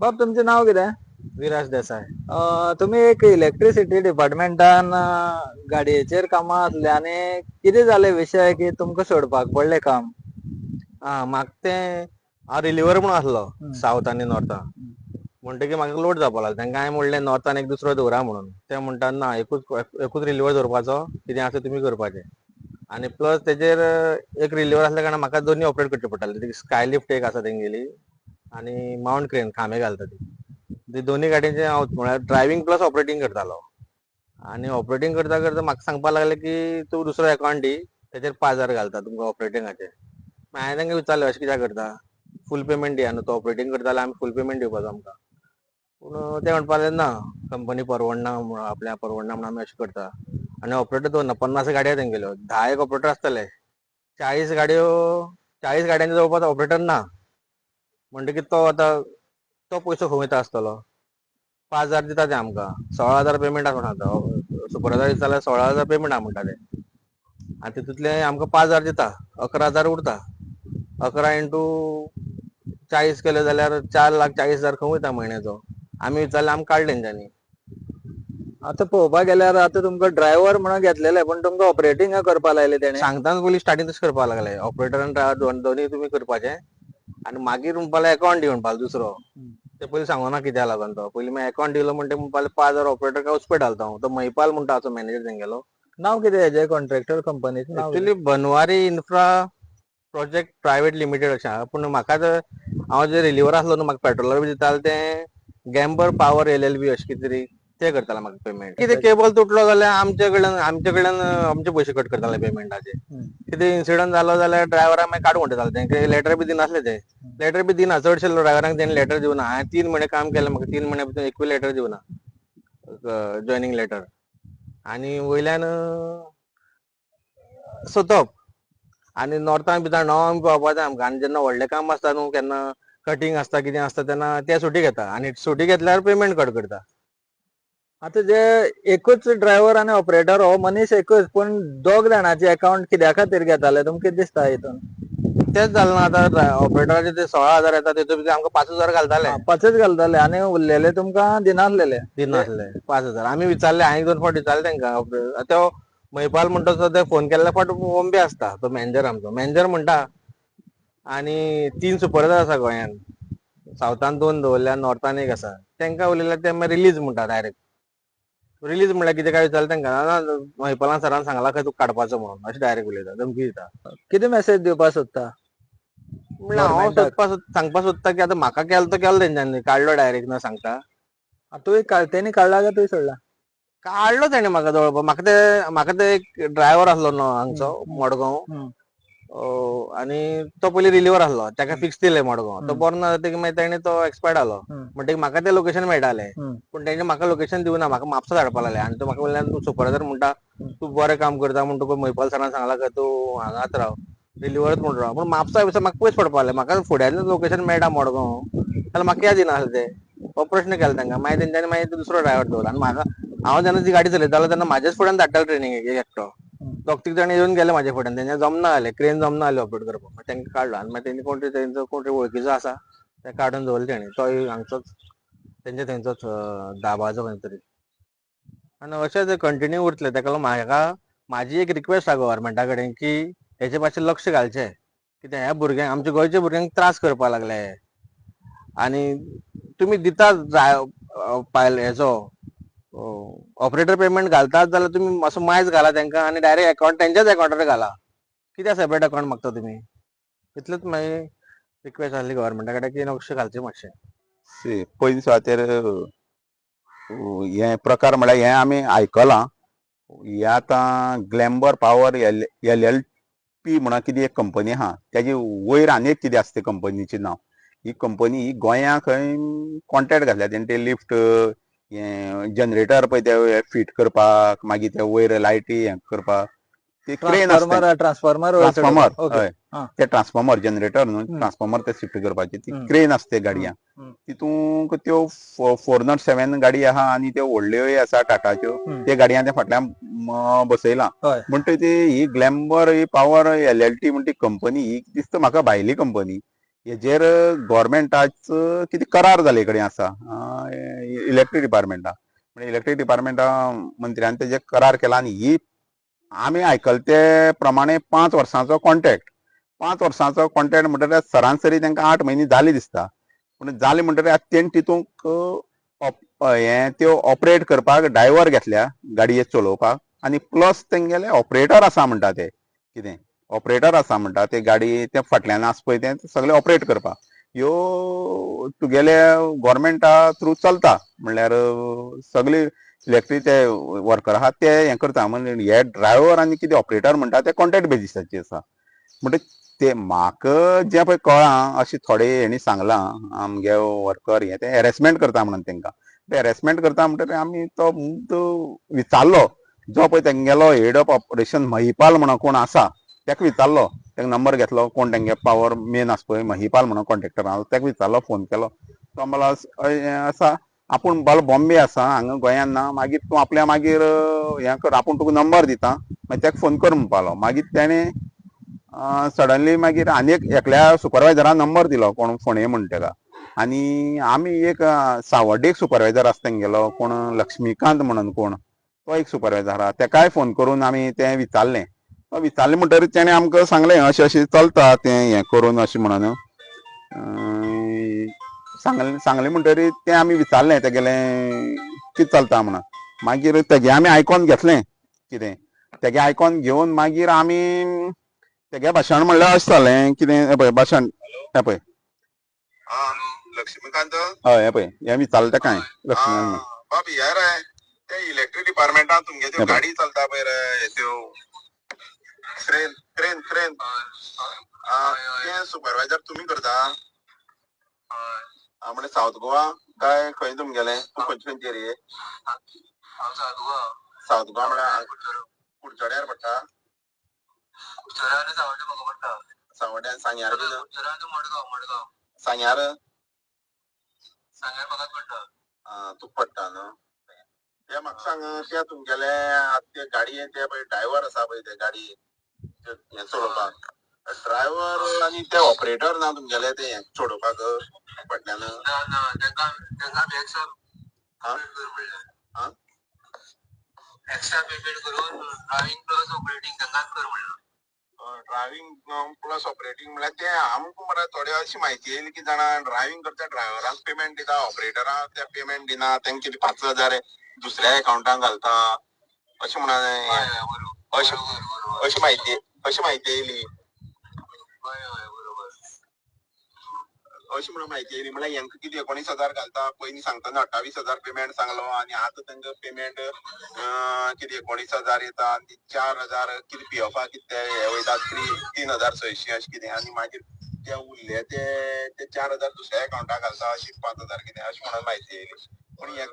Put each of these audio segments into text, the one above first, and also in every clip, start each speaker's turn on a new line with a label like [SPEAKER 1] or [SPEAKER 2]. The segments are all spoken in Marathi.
[SPEAKER 1] बाब तुमचें नाव कितें
[SPEAKER 2] विराज देसाय
[SPEAKER 1] अं, तुम्ही एक इलेक्ट्रिसिटी डिपार्टमेंटान अं, गाडयेचेर कामां आसले आनी कितें जाले विशय की तुमकां सोडपाक पडलें काम?
[SPEAKER 2] आ म्हाका तें हांव रिलिव्हर म्हणून आसलो. साऊथ आनी नॉर्थाक म्हणटकीर म्हाका लोड जावपा लागलो. तांकां हांवें म्हणलें नॉर्थान एक दुसरो दवरा म्हणून. ते म्हणटा ना एकूच एकूच रिलिव्हर दवरपाचो कितें आसा तुमी करपाचें. आनी प्लस तेजेर एक रिलिव्हर आसल्या कारणान म्हाका दोन्ही ऑपरेट करचे पडटाले. स्काय लिफ्ट एक आसा तेंगेली आनी माउंट क्रेन खांबे घालता ती. दोन्ही गाडयांचे हांव म्हळ्यार म्हणजे ड्रायव्हिंग प्लस ऑपरेटींग करतालो. आनी ऑपरेटींग करता करता म्हाका सांगपा लागले की तूं दुसरो अकाउंट दी तेजेर पांच हजार घालता तुमकां ऑपरेटिंगाचे हांवें तांकां विचारलें अशें कित्याक करता? फूल पेमेंट दिया न्हू तो ऑपरेटींग करता जाल्यार आमी फूल पेमेंट दिवपाचो आमकां. पूण ते म्हणपा लागले ना कंपनी परवडना म्हूण आपल्या परवडना म्हणून आमी अशें करता. आनी ऑपरेटर दवरना पन्नास गाडयो तेंगेल्यो. धा एक ऑपरेटर आसतले. चाळीस गाडयो चाळीस गाडयांचे जवळपास ऑपरेटर ना. म्हणटकीर तो आतां तो पयसो खंय वयता आसतलो पांच हजार दिता ते आमकां. सोळा हजार पेमेंट आसा म्हणटा सुपरवायझर दिता जाल्यार सोळा हजार पेमेंट आहा म्हणटा ते. आनी तितूंतले आमकां पांच हजार दिता. अकरा हजार उरता. अकरा इंटू चाळीस केले जाल्यार चार लाख चाळीस हजार खंय वयता म्हयन्याचो आमी विचारलें आमकां काडले तेंच्यांनी
[SPEAKER 1] आतां पळोवपाक गेल्यार आतां तुमकां ड्रायव्हर म्हणून घेतलेले पण तुमकां ऑपरेटींग करपा लायले तेणे
[SPEAKER 2] सांगताना पयलीं स्टार्टींग तशें करपा लागले ऑपरेटर आनी ड्रायव्हर दोन्ही तुमी करपाचे. आनी मागीर म्हणपाले अकाउंट दी म्हणपालो दुसरो. ते पयलीं सांगोना कित्याक लागून तो. पयलीं मागीर अकाउंट दिलो म्हणटा म्हणपाले पांच हजार ऑपरेटर काय उस्पेट घालता हांव तो महिपाल म्हणटा हाचो मॅनेजर तेंगेलो
[SPEAKER 1] नाव कितें हेजे contractor कंपनीचें?
[SPEAKER 2] Actually Banwari infra project private limited अशें. आहा पूण म्हाका जर हांव जे रिलिव्हर आसलो न्हू म्हाका पेट्रोलर बी दिताले ते. Gamber power L L B अशें कितें तरी. ते करताले म्हाका पेमेंट कितें केबल तुटलो जाल्यार आमचे कडल्यान आमचे कडल्यान आमचे पयशे कट करताले पेमेंटाचे. कितें इन्सिडंट जालो जाल्यार ड्रायव्हराक मागीर काडून उडयताले तेंके लेटर बी दिनासले ते. लेटर बी दिना चडशे ड्रायव्हरांक तेणी लेटर दिवना हांवें तीन म्हयने काम केलें म्हाका तीन म्हयन्या भितर एकूय लेटर दिवना जॉयनिंग लेटर आनी वयल्यान सोतप आनी नॉर्थान भितर णवांक पावपाचें आमकां आनी जेन्ना व्हडलें काम आसता न्हू केन्ना कटींग आसता कितें आसता तेन्ना ते सुटी घेता आनी सुटी घेतल्यार पेमेंट कट करता
[SPEAKER 1] आतां जे एकूच ड्रायव्हर आनी ऑपरेटर हो मनीस एकूच पूण दोग जाणांचे अकाउंट कित्या खातीर घेताले? तुमकां कितें दिसता हितून
[SPEAKER 2] तेच जालें ना आतां ऑपरेटराचे ते सोळा हजार येता तेतूंत भितर आमकां पांच हजार घालताले.
[SPEAKER 1] पांचच घालताले आनी उरलेले तुमकां दिनासलेले
[SPEAKER 2] दिनासले पांच हजार. आमी विचारले हांवें दोन फावट विचारले तांकां तो महिपाल म्हणटा तो ते फोन केल्ल्या फावट बॉम्बे आसता तो मॅनेजर आमचो. मॅनेजर म्हणटा आनी तीन सुपरवायझर आसा गोंयान. सावथान दोन दवरल्या नॉर्थान एक आसा. तांकां उलयल्यार ते मागीर रिलीज म्हणटा डायरेक्ट रिलीज म्हणल्यार कितें काय विचारलें तांकां महिपालान सरान सांगला खंय तुका काडपाचो म्हणून? अशें डायरेक्ट उलयता धमकी दिता
[SPEAKER 1] कितें मेसेज दिवपाक सोदता
[SPEAKER 2] म्हणल्यार हांव
[SPEAKER 1] Government-आक.
[SPEAKER 2] सोदपा सोद- सांगपा सोदता की आतां म्हाका केलो तो केलो तेंच्यांनी काडलो डायरेक्ट न सांगता.
[SPEAKER 1] तुवें तेणी काडला काय तुवें सोडला?
[SPEAKER 2] काडलो तेणे म्हाका जवळपास म्हाका ते म्हाका ते एक ड्रायव्हर आसलो न्हू हांगचो मडगांव. आनी तो पयलीं रिलिव्हर आसलो ताका फिक्स दिले मडगांव तो. बरो ना जातकीर मागीर तेणे तो एक्सपायर्ड
[SPEAKER 1] हम्म.
[SPEAKER 2] म्हणटकीर म्हाका ते लोकेशन मेळटाले. पूण तेणे म्हाका लोकेशन दिवना म्हाका म्हापसा धाडपा लागले. आनी तो म्हाका म्हणल्यार तूं सुपरवायझर म्हणटा तूं बरें काम करता. म्हण तुका महिपाल सरान सांगला काय तूं हांगाच राव. डिलिव्हरच म्हणून राव. पूण म्हापसा बिपसा म्हाका पयस पडपा लागले. म्हाका फुड्यान लोकेशन मेळटा मडगांव जाल्यार म्हाका कित्याक दिना ते. हो प्रश्न केलो तांकां मागीर तेंच्यांनी मागीर दुसरो ड्रायव्हर दवरलो आनी म्हाका हांव जेन्ना ती गाडी चलयतालो तेन्ना म्हाजेच फुड्यान धाडटालो ट्रेनिंगेक एकटो. दोग तीग जाण येवन गेले म्हाज्या फुड्यान तेंच्या जमना जालें क्रेन जमना जालें ऑपरेट करपाक मागीर तेंकां काडलो आनी मागीर तेंनी कोण तरी तेंचो कोण तरी वळखीचो आसा ते काडून दवरले तेणी तोय हांगचोच तेंच्या थंयचोच अं, खंय तरी. आनी अशें ते कंटिन्यू उरतले. तेका लागून म्हाका म्हाजी एक रिक्वेस्ट आसा गव्हर्मेंटा कडेन की हेचे मातशें लक्ष घालचें. कित्याक ह्या भुरग्यांक आमच्या गोंयच्या भुरग्यांक त्रास करपा लागले आनी तुमी दिता पायल हेचो हो. ऑपरेटर पेमेंट घालतात जाल्यार तुमी मातसो मायज घाला तांकां आनी डायरेक्ट अकाउंट तेंच्याच अकाउंटार घाला. कित्याक सेपरेट अकाउंट मागता तुमी इतलेंच मागीर रिक्वेस्ट आसली गव्हर्मेंटा कडेन की लक्ष घालचें मातशें
[SPEAKER 3] सी पयलीं सुवातेर हे प्रकार म्हळ्यार हे आमी आयकलां हे आतां Glamber power L L L P म्हणून कितें एक कंपनी आहा तेजी वयर आनी एक कितें आसता कंपनीचें नांव. ही कंपनी ही गोंया खंय कॉन्ट्रॅक्ट घातल्या तेणी ते लिफ्ट जनरेटर पळय ते फिट करपाक मागीर ते वयर लायटी हे करपाक ते क्रेन आसता
[SPEAKER 1] ट्रान्सफॉर्मर ट्रान्सफॉर्मर
[SPEAKER 3] हय. ते ट्रान्सफॉर्मर जनरेटर न्हू. ट्रान्सफॉर्मर ते शिफ्ट करपाचे ती. क्रेन आसता गाडयां
[SPEAKER 1] हम्म.
[SPEAKER 3] तितूंक त्यो फोर नॉट सेवन गाडी आहा आनी त्यो व्हडल्योय आसा टाटाच्यो. ते गाडयां ते फाटल्यान बसयला
[SPEAKER 1] हय.
[SPEAKER 3] म्हणटा ती ही ग्लॅम्बर ही पावर एल एल टी म्हणटा कंपनी ही दिसता म्हाका भायली कंपनी हेजेर गव्हर्मेंटाचो कितें करार जाले कडेन आसा इलेक्ट्रीक डिपार्टमेंटा म्हणजे इलेक्ट्रीक डिपार्टमेंटा मंत्र्यान तेजे करार केला आनी ही आमी आयकला ते प्रमाणे पांच वर्सांचो कॉन्ट्रॅक्ट पांच वर्सांचो कॉन्ट्रॅक्ट म्हणटल्यार सरासरी तांकां आठ म्हयने जाली दिसता. पूण जाले म्हणटकीर आतां तेणी तितूंक हे हें त्यो ऑपरेट करपाक ड्रायव्हर घेतल्या गाडये चलोवपाक. आनी प्लस तेंगेले ऑपरेटर आसा म्हणटा ते कितें ऑपरेटर आसा म्हणटा ते गाडी ते फाटल्यान आसा पळय ते सगळे ऑपरेट करपाक ह्यो तुगेले गोवोरमेंटा थ्रू चलता म्हणल्यार सगळे इलेक्ट्रीक ते वर्कर आहात ते हें करता म्हणजे हे ड्रायव्हर आनी कितें ऑपरेटर म्हणटा ते कॉन्ट्रॅक्ट बेजिसाचे आसा. म्हणटकच ते म्हाका जें पळय कळ्ळां अशें थोडे हेणी सांगलां आमगे वर्कर हे ते हॅरेसमेंट करता म्हणून तेंकां. ते हॅरेसमेंट करता म्हणटकीर आमी तो तो विचारलो जो पळय तेंगेलो हेड ऑफ ऑपरेशन महिपाल म्हणून कोण आसा तेका विचारलो तेका नंबर घेतलो कोण तेंगे पावर मेन आसा पळय महिपाल म्हणून कॉन्ट्रॅक्टर आसा तेका विचारलो फोन केलो. तो म्हणलो आसा आपूण बाल बॉम्बे आसा हांगा गोंयान ना मागीर तूं आपल्या मागीर हें कर आपूण तुका नंबर दिता मागीर तेका फोन कर म्हणपालो मागीर तेणें सडनली मागीर आनी एक एकल्या सुपरवायझरान नंबर दिलो कोण फोणे म्हण ताका. आनी आमी एक सावड्डेक सुपरवायझर आसा तेंगेलो कोण लक्ष्मीकांत म्हणून कोण तो एक सुपरवायझर आहा. तेकाय फोन करून आमी तें विचारलें. विचारलें म्हणटकीर तेणें आमकां सांगलें अशें अशें चलता तें हें करून अशें म्हणून सांगलें सांगलें म्हणटकीर तें आमी विचारलें तेगेलें कितें चलता म्हणून मागीर तेगे आमी आयकोन घेतलें कितें? तेगे आयकोन घेवन मागीर आमी तेगे भाशण म्हणल्यार अशें जालें कितें? हें पळय भाशण हें पळय.
[SPEAKER 4] लक्ष्मीकांत?
[SPEAKER 3] हय हें पळय हें विचारलें तेका हांवें म्हणून.
[SPEAKER 4] बाब हे रे ते इलेक्ट्रीक डिपार्टमेंटान तुमगे त्यो. गाडी चलता पळय रे त्यो. क्रेन क्रेन क्रेन ते सुपरवायझर तुमी करता आं, म्हणजे साऊथ गोवा काय खंय तुमगेलें तूं खंयचे खंयचे एरिये साऊथ गोवा म्हळ्यार कुडचड्यार पडटा सावड्ड्यान सांग्यार बी सांग्यार आं, तुका पडटा न्हू ते म्हाका सांग ते तुमगेले आतां ते गाडये ते पळय ड्रायव्हर आसा पळय ते गाडी ते हें ड्रायव्हर आनी ते ऑपरेटर ना तुमगेले ते हें? सोडोवपाक फाटल्यान आं?
[SPEAKER 5] एक्स्ट्रा पेमेंट करून ड्रायव्हिंग प्लस ऑपरेटिंग तांकाच कर म्हणलं
[SPEAKER 4] ड्रायव्हिंग प्लस ऑपरेटिंग म्हळ्यार ते आमकां मरे थोडे अशी म्हायती येयली की जाणा ड्रायव्हिंग करता ड्रायव्हराक पेमेंट दिता ऑपरेटराक ते पेमेंट दिना तेंका कितें पांच हजार दुसऱ्या अकाउंटाक घालता. अशें
[SPEAKER 5] बरोबर
[SPEAKER 4] अशी अशी म्हायती अशी म्हायती येयली अशी म्हणून म्हायती येयली म्हळ्यार हेंका कितें एकोणीस हजार घालता. पयलीं सांगतना अठ्ठावीस हजार पेमेंट सांगलो आनी आतां तांकां पेमेंट कितें एकोणीस हजार येता आनी चार हजार कितें पी एफा कितें ते हे तीन हजार सयशीं अशें कितें आनी मागीर ते उरले ते ते चार हजार दुसऱ्या अकाउंटाक घालता. अशी पांच हजार कितें अशें म्हणून म्हायती येयली कोणी एक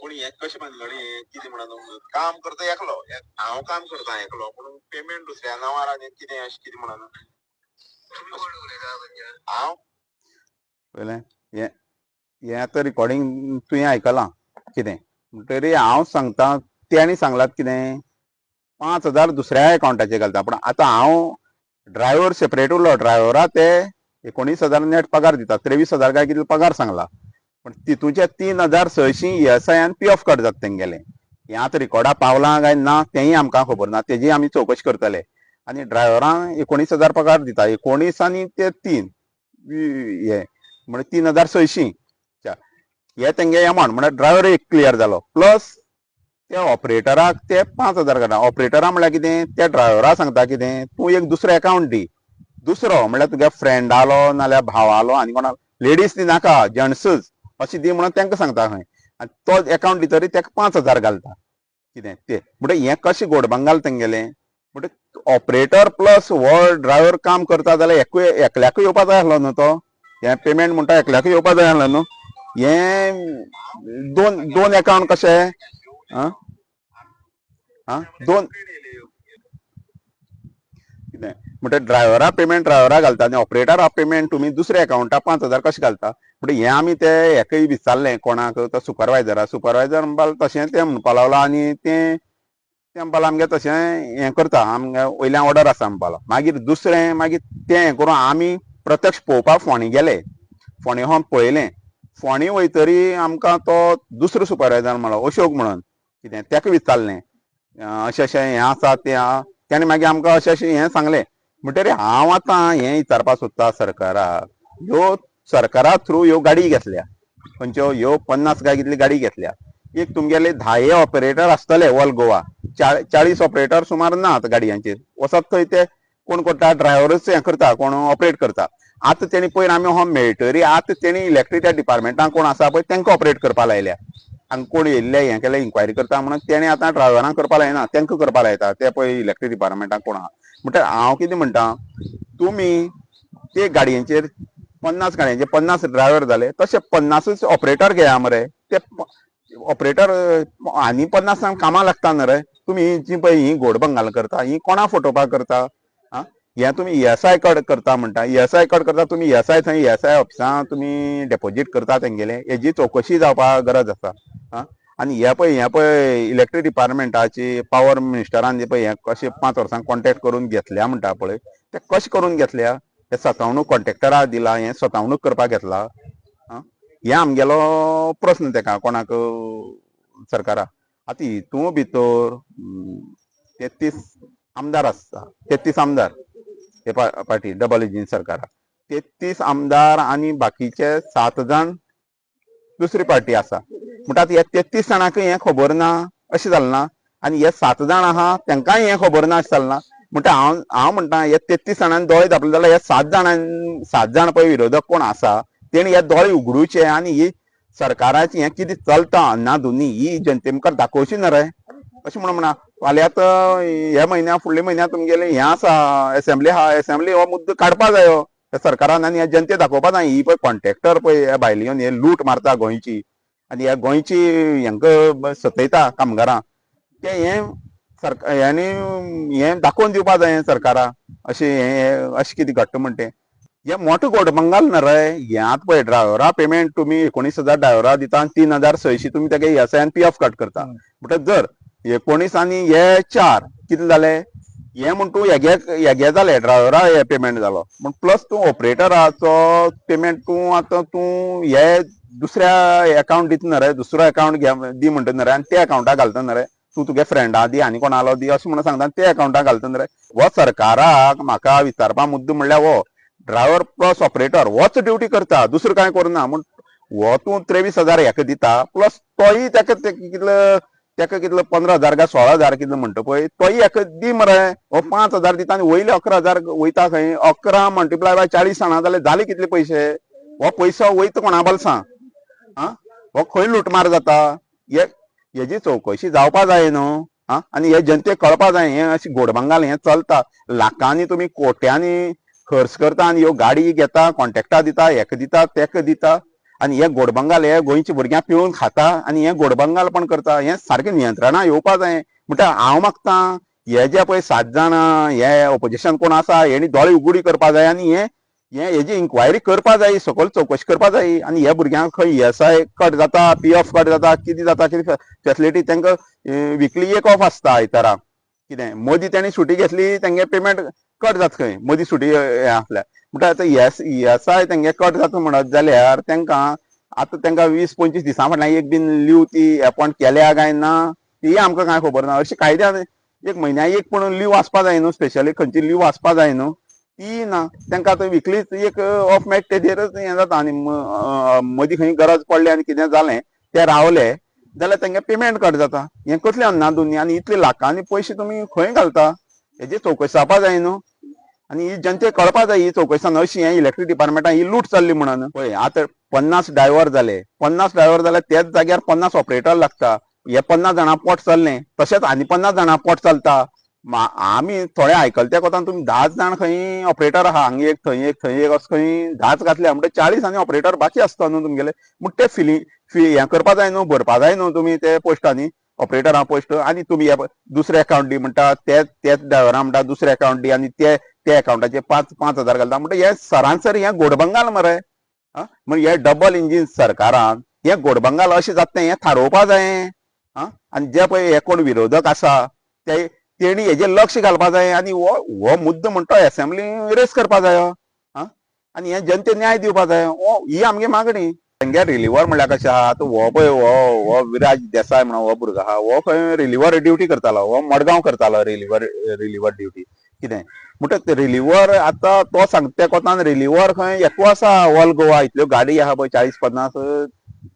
[SPEAKER 4] पूण हे कशें भानगडी कितें म्हणून. काम करता एकलो. हांव काम करता एकलो. पूण पेमेंट दुसऱ्या नांवार आनी कितें अशें कितें म्हणून हांव
[SPEAKER 3] पयलें हें हें आतां रिकॉर्डिंग तुवें आयकलां कितें? म्हणटरी हांव सांगता तेणी सांगलात कितें? पांच हजार दुसऱ्या अकाउंटाचेर घालता पूण आतां हांव ड्रायव्हर सेपरेट उरलो. ड्रायव्हरा ते एकोणीस हजार नेट पगार दिता तेवीस हजार काय कितें पगार सांगला? पण तितूचे तीन हजार सयशीं एस आय आनी पी एफ कट जाता तेंगेले हें आतां रिकॉर्डा पावलां काय ना तेंय आमकां खबर ना तेजी आमी चवकशी करतले. आनी ड्रायव्हरांक एकोणीस हजार पगार दिता. एकोणीस आनी ते तीन हे म्हणजे तीन हजार सयशीं. हे तेंगे अमावंट म्हणल्यार ड्रायव्हर एक क्लियर जालो. प्लस त्या ऑपरेटराक ते पांच हजार काडटा ऑपरेटरा म्हळ्यार कितें? त्या ड्रायव्हरा सांगता कितें? तूं एक दुसरो अकाउंट दी. दुसरो म्हळ्यार तुगे फ्रेंडालो नाल्यार भावालो आनी कोणा लेडीज दी नाका जेंट्सच अशें दी म्हणून तांकां सांगता खंय आनी तो एकावंट दितरी तेका पांच हजार घालता. कितें? ते. म्हणटगीर हें कशें घोडबांगाल तेंगेलें म्हणटगीर ऑपरेटर प्लस हो ड्रायव्हर काम करता जाल्यार एकूय एकल्याकूय येवपा जाय आसलो न्हू तो? हें पेमेंट म्हणटा एकल्याकूय येवपा जाय आसलो न्हू? हें दोन दोन एकावंट कशें? आं? आं? दोन कितें म्हणटगीर ड्रायव्हरा पेमेंट ड्रायव्हरा घालता आनी ऑपरेटरा पेमेंट तुमी दुसऱ्या अकावंटा पांच हजार कशें घालता? म्हणजे हें आमी ते हेकय विचारलें कोणाक तो सुपरवायझरा सुपरवायझर म्हणपाक तशें तें म्हणपाक लागलो आनी तें तें म्हणपाक आमगे तशें हें करता. आमगे वयल्यान ऑर्डर आसा म्हणपाक मागीर दुसरें मागीर तें हें करून आमी प्रत्यक्ष पळोवपाक फोंणी गेले. फोंणी हो पळयलें. फोंणी वयतरी आमकां तो दुसरो सुपरवायझर म्हणलो अशोक म्हणून. कितें तेका विचारलें. अशें अशें हें आसा तें आहा त्याने मागीर आमकां अशें अशें हें सांगलें. म्हणटरी हांव आतां हें विचारपाक सोदता सरकाराक. ह्यो सरकारा थ्रू ह्यो गाडी घेतल्या. खंयच्यो ह्यो पन्नास काय कितली गाडी घेतल्या. एक तुमगेले धाये ऑपरेटर आसतले ऑल गोवा. चाळीस ऑपरेटर सुमार ना आतां गाडयांचेर. वचत थंय ते? कोण करता ड्रायव्हरच हें करता कोण ऑपरेट करता. आतां तेणी पयर आमी हो मेळटरी आतां तेणी इलेक्ट्रीक डिपार्टमेंटान कोण आसा पळय तांकां ऑपरेट करपा लायल्या. हांगा कोण येयल्ले हें केलें इन्क्वायरी करता म्हणून तेणें आतां ड्रायव्हरांक करपा लायना तेंकां करपा लायता ते पळय इलेक्ट्रीक डिपार्टमेंटान कोण आहा म्हणटा हांव कितें म्हणटा तुमी ते गाडयेचेर पन्नास गाडयांचे पन्नास ड्रायव्हर जाले तशे पन्नासूच ऑपरेटर घेया मरे. ते ऑपरेटर आनी पन्नास जाण कामां लागता न्हू रे. तुमी जी पळय ही घोड बंगाल करता ही कोणा फटोवपाक करता? हें तुमी ईएसआय कार्ड करता म्हणटा ईएसआय कार्ड करता तुमी ईएसआय थंय ईएसआय ऑफिसां तुमी डेपोजीट करता तेंगेले हेजी चवकशी जावपाक गरज आसा आं आनी हे पळय हे पळय इलेक्ट्रीक डिपार्टमेंटाची पावर मिनिस्टरान जे पळय हे कशें पांच वर्सां कॉन्टेक्ट करून घेतल्या म्हणटा पळय ते कशें करून घेतल्या? हे सतावणूक कॉन्ट्रेक्टराक दिला हे सतावणूक करपाक घेतला. आं हे आमगेलो प्रस्न तेका कोणाक सरकाराक आतां हितू भितर तेत्तीस आमदार आसता तेत्तीस आमदार. हे पार्टी डबल इंजिन सरकाराक तेत्तीस आमदार आनी बाकीचे सात जाण दुसरी पार्टी आसा म्हणटा आतां हे तेत्तीस जाणांक हें खबर ना अशें जालें ना? आनी हे सात जाण आहा तेंकांय हें खबर ना अशें जालें ना? म्हणटा हांव हांव म्हणटा हे तेत्तीस जाणांनी दोळे धापले जाल्यार हे सात जाणां सात जाण पळय विरोधक कोण आसा तेणी हे दोळे उगडूचे आनी ही सरकाराची हें कितें चलता अन्नाधुनी ही जनते मुखार दाखोवची ना रे? अशें म्हणून म्हणा फाल्यांत ह्या म्हयन्या फुडल्या म्हयन्यात तुमगेले हें आसा एसेंब्ली आहा एसेंब्ली हो मुद्दो काडपा जायो सरकारान आनी हे जनते दाखोवपा जाय. ही पळय कॉन्ट्रॅक्टर पळय हे भायली येवन हे लूट मारता गोंयची. आनी ह्या गोंयची हेंका सतयता कामगारां. ते हें सरकार हेणी हें दाखोवन दिवपा जाय सरकाराक अशें हें अशें कितें घडटा म्हण तें हे मोठो न्हय रे हें आतां पळय ड्रायव्हरा पेमेंट तुमी एकोणीस हजार ड्रायव्हरा दिता आनी तीन हजार सयशीं तुमी तेगे S I P F cut करता. म्हणटच जर एकोणीस आनी हे चार कितले जाले हे म्हण तूं हेगे हेगे जाले ड्रायव्हरा हे पेमेंट जालो पूण प्लस तूं ऑपरेटराचो पेमेंट तूं आतां तूं हे दुसऱ्या एकाउंट दितना रे दुसरो अकाउंट घे दी म्हणटा रे आनी ते अकाउंटाक घालता रे. तूं तुगे फ्रेंडा दी आनी कोणालो दी अशें म्हणून सांगता ते अकावंटाक घालता रे. हो सरकाराक म्हाका विचारपा मुद्दो म्हणल्यार हो ड्रायव्हर प्लस ऑपरेटर होच ड्युटी करता? दुसरो कांय करना म्हण हो तूं त्रेवीस हजार हेका दिता प्लस तोय ताका कितलो तेका कितलो पंदरा हजार काय सोळा हजार कितलो म्हणटा पळय तोय एक दी मरे हो पांच हजार दिता आनी वयले अकरा हजार वयता खंय अकरा मल्टिप्लाय बाय चाळीस जाणां जाल्यार जाले कितले पयशे हो पयसो वयता कोणा बोल्सां आं हो? खंय लुटमार जाता? हे हेजी चवकशी जावपा जाय न्हू. आं आनी हे जनतेक कळपा जाय हें अशें घोडबंगाल हें चलता. लाखांनी तुमी कोट्यांनी खर्च करता आनी ह्यो गाडी घेता कॉन्ट्रॅक्टा दिता हेका दिता तेका दिता. आनी हे घोडबंगाल हे गोंयच्या भुरग्यांक पिळून खाता आनी हे घोडबंगाल पण करता हें सारकें नियंत्रणां येवपा जाय. म्हणटा हांव मागता हे जे पळय सात जाणां हे ऑपोजिशन कोण आसा हेणी दोळे उगडी करपा जाय आनी हे हे हेजी इन्क्वायरी करपा जाय सकयल चवकशी करपा जाय आनी हे भुरग्यांक खंय ईएसआय कट जाता पी एफ कट जाता कितें जाता कितें फॅसिलिटी तांकां विकली एक ऑफ आसता आयतारा. कितें मदीं तेणी सुटी घेतली तेंगे पेमेंट कट जाता खंय मदीं सुटी हे आसल्यार म्हणटा आतां एस एस आय तेंगे कट जाता म्हणत जाल्यार तेंकां आतां तेंकां वीस पंचवीस दिसां फाटल्यान एक बीन लीव ती अपॉयंट केल्या काय ना ती आमकां कांय खबर ना. अशें कायद्यान एक म्हयन्या एक पूण लीव आसपा जाय न्हू स्पेशली खंयची लीव आसपा जाय न्हू ती ना तेंकां आतां विकलीच एक ऑफ मेळटा तेजेरच हें जाता आनी मदीं खंय गरज पडली आनी कितें जालें ते रावले जाल्यार तेंगे पेमेंट कट जाता. हें कसलें अन्ना दुनी आनी इतले लाखांनी पयशे तुमी खंय घालता? हेजी चवकशी जावपा जाय न्हू आनी ही जनतेक कळपा जाय ही चवकशी अशी हें इलेक्ट्रीक डिपार्टमेंटान ही लूट चल्ली म्हणून. पळय आतां पन्नास ड्रायव्हर जाले पन्नास ड्रायव्हर जाल्यार तेच जाग्यार पन्नास ऑपरेटर लागता. हे पन्नास जाणां पोट चल्लें. तशेंच आनी पन्नास जाणां पोट चलता. आमी थोडे आयकले त्या कोतान तुमी धाच जाण खंय ऑपरेटर आहा हांगा एक थंय एक थंय एक असो खंय धाच घातल्या म्हणटा चाळीस आनी ऑपरेटर बाकी आसता न्हू तुमगेले. म्हणटा ते फिली फी हें करपा जाय न्हू भरपा जाय न्हू तुमी ते पोस्टांनी ऑपरेटर आहा पोस्ट. आनी तुमी हे दुसरे अकाउंट दी म्हणटा तेच तेच ड्रायव्हरां म्हणटा दुसरे अकाउंट दी आनी ते त्या अकाउंटाचे पांच पांच हजार घालता. म्हणटा हे सरासरी हें गोडबंगाल मरे. म्हण हे डबल इंजीन सरकारान हे गोडबंगाल अशें जाता हें थारोवपा जाय आं आनी जे पळय हे कोण विरोधक आसा ते तेणी हेजेर लक्ष घालपा जाय आनी हो हो मुद्दो म्हणटा एसेंब्ली रेस करपा जाय आं आनी हे जनतेक न्याय दिवपा जाय हो ही आमगे मागणी. तेंगे रिलिव्हर म्हणल्यार कशें आहा आतां हो पळय हो हो विराज देसाय म्हणून हो भुरगो आहा हो खंय रिलिव्हर ड्युटी करतालो हो मडगांव करतालो रिलिव्हर रिलिव्हर ड्युटी कितें? म्हणटच रिलिव्हर आतां तो सांगता ते कोतान रिलिव्हर खंय एकू आसा ऑल गोवा इतल्यो गाडी आहा पळय चाळीस पन्नास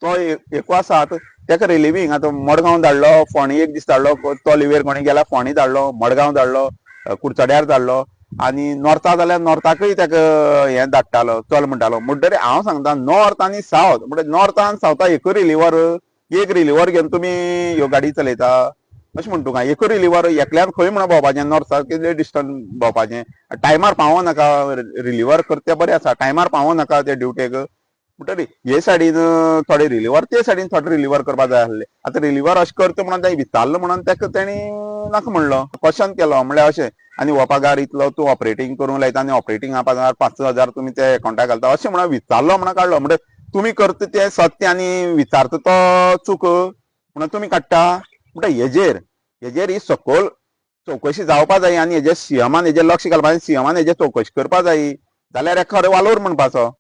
[SPEAKER 3] तो एकू आसा. आतां तेका रिलिव्हींग आतां मडगांव धाडलो फोणी एक दीस धाडलो तो लिव्हेर कोणी गेला फोणी धाडलो मडगांव धाडलो कुडचड्यार धाडलो आनी नॉर्था जाल्यार नॉर्थाकय तेका हें धाडटालो चल म्हणटालो. म्हणटरी हांव सांगता नॉर्थ आनी सावथ म्हणजे नॉर्थ आनी सावथा एकूय रिलिव्हर एक रिलिव्हर घेवन तुमी ह्यो गाडी चलयता. अशें म्हण तुका एकूय रिलिव्हर एकल्यान खंय म्हणून भोंवपाचें नॉर्थाक कितले डिस्टन्स भोंवपाचें टायमार पावो नाका रिलिव्हर करता तें बरें आसा. टायमार पावो नाका ते ड्युटेक म्हणटरी हे सायडीन थोडे रिलिव्हर ते सायडीन थोडे रिलिव्हर करपा जाय आसले. आतां रिलिव्हर अशें करता म्हणून तें विचारलो म्हणून ताका तेणी नाका म्हणलो. क्वेश्चन केलो म्हळ्यार अशें आनी हो पगार इतलो तूं ऑपरेटींग करूंक लायता आनी ऑपरेटिंगा पगार पांच हजार तुमी ते एकाउंटाक घालता. अशें म्हणून विचारलो म्हणून काडलो म्हणजे तुमी करता ते सत्य आनी विचारता तो चूक. म्हणून तुमी काडटा म्हणटा हेजेर हेजेर ही सखोल चवकशी जावपा जाय आनी हेजेर सीएमान हेजेर लक्ष घालपा जाय सीएमान हेजेर चवकशी करपा जाय जाल्यार खरो वालोर म्हणपाचो.